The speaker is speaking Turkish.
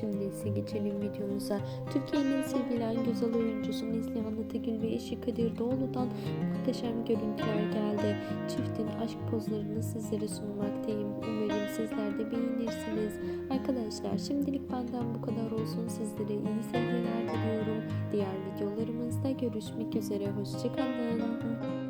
Şimdi ise geçelim videomuza. Türkiye'nin sevilen güzel oyuncusu Neslihan Atıgül ve eşi Kadir Doğulu'dan muhteşem görüntüler geldi. Çiftin aşk pozlarını sizlere sunmaktayım. Umarım sizler de beğenirsiniz. Arkadaşlar şimdilik benden bu kadar olsun. Sizlere iyi seyirler diliyorum. Diğer videolarımızda görüşmek üzere. Hoşçakalın.